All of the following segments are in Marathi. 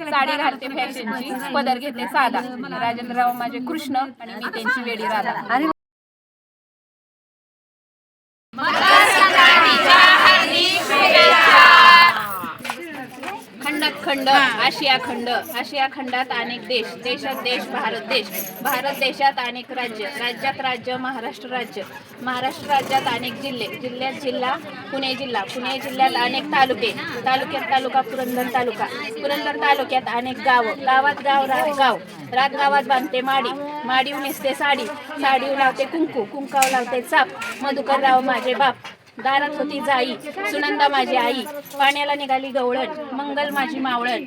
साडी घालते फॅशनची पदर घेते साधा. राजेंद्रराव माझे कृष्ण आणि मी त्यांची वेडी राधा खंडात खंड आशिया खंड. आशिया खंडात अनेक देश. देशात देश भारत देश. भारत देशात अनेक राज्य. राज्यात राज्य महाराष्ट्र राज्य. महाराष्ट्र राज्यात अनेक जिल्हे. जिल्ह्यात जिल्हा पुणे जिल्हा. पुणे जिल्ह्यात अनेक तालुके. तालुक्यात तालुका पुरंदर तालुका. पुरंदर तालुक्यात अनेक गाव. गावात गाव रात गाव रात गावात बांधते माडी. माडीव नेसते साडी. साडीव लावते कुंकू. कुंकाव लावते चाप. मधुकरराव माझे बाप. दारात होती जाई सुनंदा माझी आई पाण्याला निघाली गवळण मंगल माझी मावळण.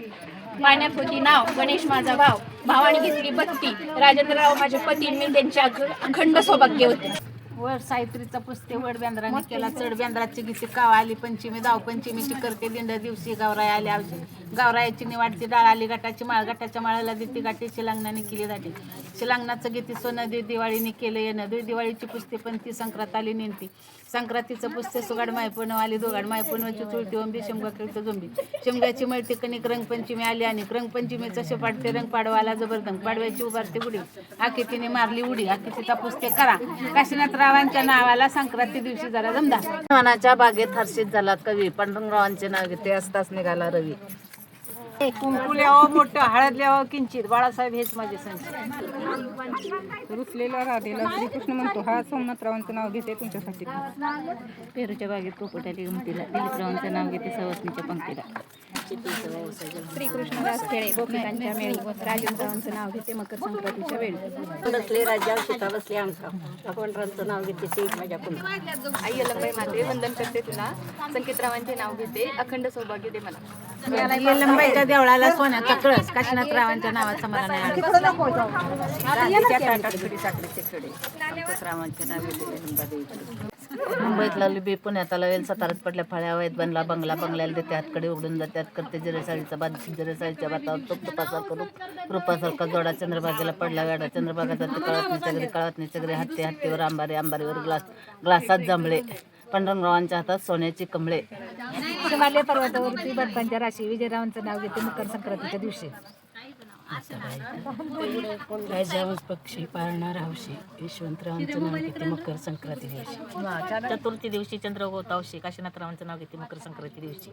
पाण्यात होती नाव गणेश माझा भाव भावाने घेतली बत्ती. राजेंद्रराव माझे पती मी त्यांच्या अखंड सौभाग्य होते. वर सावित्रीचा पुसते वड बेंद्राने केला चढ बेंद्राची गीते काव आली पंचमी दाव पंचमीची करते दिंड दिवशी गावराय आले आवशी. गावरायाची निवाडती डाळ आली गटाची माळ गटाच्या माळाला देते गाठी शिलांगणाने केली जाते शिलांगणाचं गीते सोनं दे दिवाळीने केलं येणं. दे दिवाळीची पुसते पण ती संक्रांत आली नेमती संक्रांतीचं पुसते सुगाड मायपण आली दोगाड मायपणची चुलटी ओंबी शेमगा खेळतो जोंबी शेमगाची मळती कणिक रंगपंचमी आली आणि रंगपंचमीचं शेपाटते रंग पाडवाला जबरदंग पाडव्याची उभारते उडी आखी तिने मारली उडी. आखी तिचा पुसते करा. काशीनाथ रावांच्या नावाला संक्रांती दिवशी जरा जमदा मनाच्या बागेत हर्षित झाला कवी पांडुरंगरावांचे नाव घेते असताच निघाला रवी. कुंकू लिहावं मोठं हळद लिहावं किंचित. बाळासाहेब हेच माझे संच रुसलेला राधेला श्रीकृष्ण म्हणतो हा सोमनाथरावांचं नाव घेते तुमच्यासाठी. पेरूच्या बागेत पोपटाली गमतीला दिलीपरावांचं नाव घेते सवसनीच्या पंक्तीला. श्रीकृष्णदास खेळे गोपिकांच्या मेळी राजेंद्ररावांचं नाव घेते मकर संक्रांतीच्या वेळी बसले राजा सीता बसले आमचा भगवंतरावांचं नाव घेते ते माझ्या पुन्हा आई अलंबाई माते वंदन करते तुला संकेतरावांचे नाव घेते अखंड सौभाग्य दे मला लंबाईच्या देवळाला सोन्याचा कळस काशीनाथ रावांच्या नावाचा मला नाही आवडत. राधेच्या ताटात साखरेचे खडे रावांचे नाव घेते मुंबईतला लिबी पुण्यात आला वेल सातारात पडल्या फळ्या वैत बनला बंगला बंगल्याला देते हातकडे उघडून जाते हात करते जिरेसाळीचा बाद जिरेसाळीच्या भातावर तो तुपासारखं रूप रूपासारखा जोडा चंद्रभागेला पडला गाडा चंद्रभागा जाते कळत घरी कळत घरी हत्ती हत्तीवर आंबारी आंबारीवर ग्लास ग्लासात जांभळे पंडरंगरावांच्या हातात सोन्याची कमळे. हिमालय पर्वतावरती बर्फांच्या राशी विजयरावांचं नाव घेते मकर संक्रांतीच्या दिवशी. राजावंश पक्षी पाळणार हौशी यशवंतरावांचं नाव घेते मकर संक्रांती दिवशी. चतुर्थी दिवशी चंद्रगोतावशी काशीनाथरावांचं नाव घेते मकर संक्रांती दिवशी.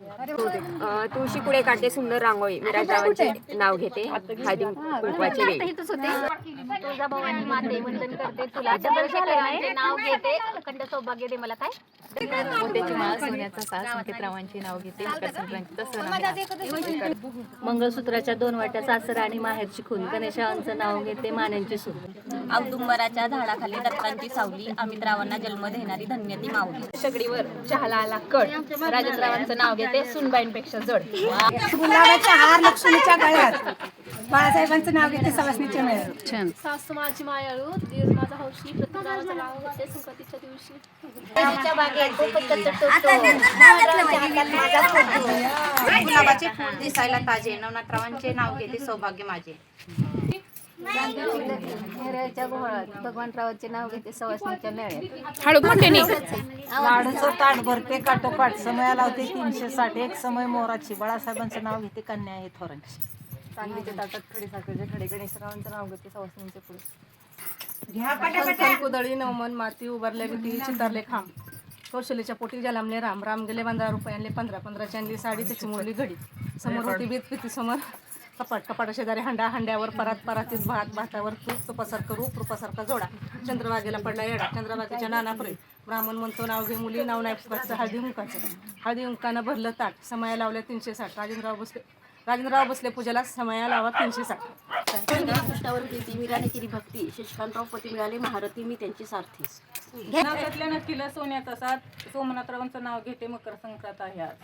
तुळशी पुढे काढते सुंदर रांगोळी विराजरावांचे नाव घेते हळदी कुंकवाची वेळ. तुळजाभवानी माते वंदन करते तुला. चंद्रशेखरांचे नाव घेते अखंड सौभाग्य दे मला काय? मोत्याची माळ सोन्याचा सास संकेतरावांचे नाव घेते मकर संक्रांतीचा सण आहे मंगळसूत्राच्या दोन वाट्या सासर आणि माहेरची खून गणेशांचं नाव घेते मान्यांची सून औदुंबराच्या झाडाखाली दत्तांची सावली. अमितरावांना जन्म देणारी धन्य ती माऊली. शेगडीवर चहाला आला कड राजेंद्ररावांचं नाव घेते सुनबाईंपेक्षा जड. गुलाबाचा हार लक्ष्मीच्या गळ्यात. बाळासाहेबांचं नाव घेते सवासनीच्या मेळ्यात. छान. सासू माझी मायाळू दीर माझा हौशी प्रतिकाराचं नाव घेते संक्रांतीच्या दिवशी. गुलाबाचे फूल दिसायला ताजे. नवनाथरावांचे नाव घेते सौभाग्य माझे. नेरळच्या गोहळात भगवानरावांचे नाव घेते सवासनीच्या मेळ्यात. हळू मोठ्याने लाडूचं ताट भरते काटोपाठ समया लावते तीनशे साठ. एक समय मोराची. बाळासाहेबांचं नाव घेते कन्या आहे थोरांची. चांदीच्या ताटात खडी साखरेचे खडे. गणेशरावांचं नाव घेते सवासनीचे पुढे कुदळी नवमन माती उभारल्या भीती चितारले खांब. कौशल्याच्या पोटी जलामले राम. राम गेले पंधरा रुपये आणले पंधरा. पंधराची आणली साडी त्याची मोडली घडी. समोर होती बीत भीती समोर कपाट कपाट शेजारी हांडा हांड्यावर परात परातीत भात भातावर तूप तुपासारखं रूप रूपासारखा जोडा. चंद्रभागेला पडला येडा. चंद्रभागेच्या नानापुरे ब्राह्मण म्हणतो नाव घे मुली नाव नाही पुकारचं हळदी हुंकाचं. हळदी हुंकानं भरलं ताट. समया लावल्या तीनशे साठ राजेंद्रराव बसले राजेंद्रराव बसले पूजेला समया लावा तीनशे साठ कृष्णावर प्रीती वीराने केली भक्ती शशिकांतराव पती मिळाले महारथी मी त्यांची सारथी. नाकातल्या नक्कीला सोन्याचा साथ सोमनाथरावांचं नाव घेते मकर संक्रांत आहे आज.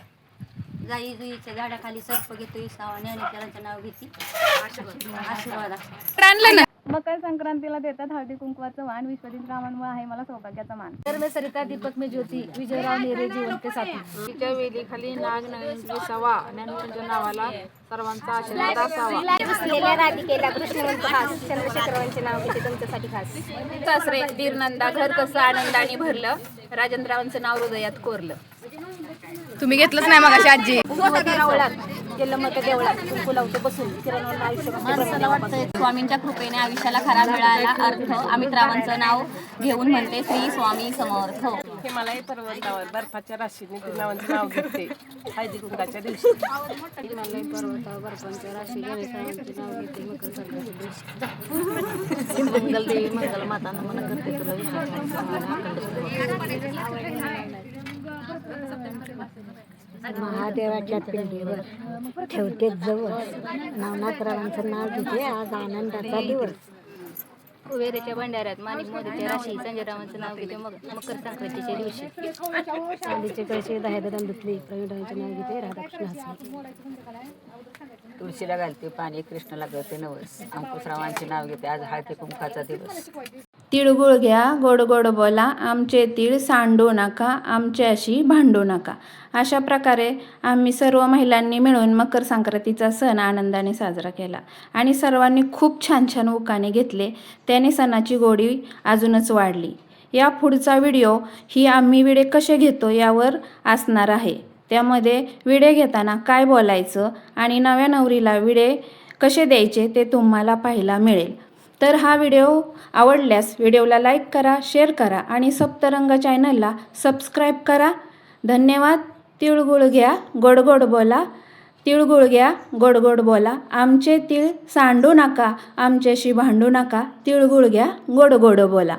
जाई जुईच्या झाडाखाली सर्प घेतो सावाने आणि नाव घेते. आशीर्वाद. आणलं ना. मकर संक्रांतीला देतात हळदी कुंकवाचं वाण विश्वजित रामांमुळे आहे मला सौभाग्याचा मान. धर्म सरिता दीपक मे ज्योती विजयराव नेरे जिवंत साथी. तिच्या वेलीखाली नाग नवीन सवा ज्ञानोबांच्या नावाला सर्वांचा आशीर्वाद असावा. बसलेल्या राधिकेला कृष्णवंत हास. चंद्रशेखरावांचे नाव घेते तुमच्यासाठी खास. सासरे दीरनंदा घर कसं आनंदाने भरलं. राजेंद्ररावांचं नाव हृदयात कोरलं. तुम्ही घेतलंच नाही मग आजी. देवळात? बसून. आयुष्य स्वामींच्या कृपेने आयुष्याला खरा मिळाला अर्थ. अमित्रावांचं नाव घेऊन म्हणते श्री स्वामी समर्थ. हिमालय पर्वतावर बर्फाच्या राशीने ती नावाचं नाव घेते. हळदी कुंकाच्या दिवशी. मंगल देवी मंगल माता नमन करते तुला महादेवाच्या पिंडीवर ठेवते जवळ. नवनाथरावांचं नाव घेते. आज आनंदाचा दिवस. कुबेराच्या भंडाऱ्यात माणिक मोदीच्या राशी संजयरावांचं नाव घेते. मग मकर संक्रांतीच्या दिवशी. चांदीचे कळशी दहादरम धुतली प्रवीणरावांचे नाव घेते राधाकृष्ण हसले तुळशीला घालते पाणी कृष्णाला गळते नवस. अंकुशरावांचे नाव घेते. आज हळदी कुंकाचा दिवस. तिळगुळ घ्या गोड गोड बोला आमचे तीळ सांडू नका आमच्याशी भांडू नका. अशा प्रकारे आम्ही सर्व महिलांनी मिळून मकर संक्रांतीचा सण आनंदाने साजरा केला. आणि सर्वांनी खूप छान छान उकाने घेतले. त्याने सणाची गोडी अजूनच वाढली. या पुढचा व्हिडिओ ही आम्ही विडे कसे घेतो यावर असणार आहे. त्यामध्ये विडे घेताना काय बोलायचं आणि नव्या नवरीला विडे कसे द्यायचे ते तुम्हाला पाहायला मिळेल. तर हा व्हिडिओ आवडल्यास व्हिडिओला लाईक करा शेअर करा आणि सप्तरंग चॅनलला सबस्क्राईब करा. धन्यवाद. तिळगुळ घ्या गोड गोड बोला. तिळगुळ घ्या गोड गोड बोला. आमचे तिळ सांडू नका आमच्याशी भांडू नका. तिळगुळ घ्या गोड गोड बोला.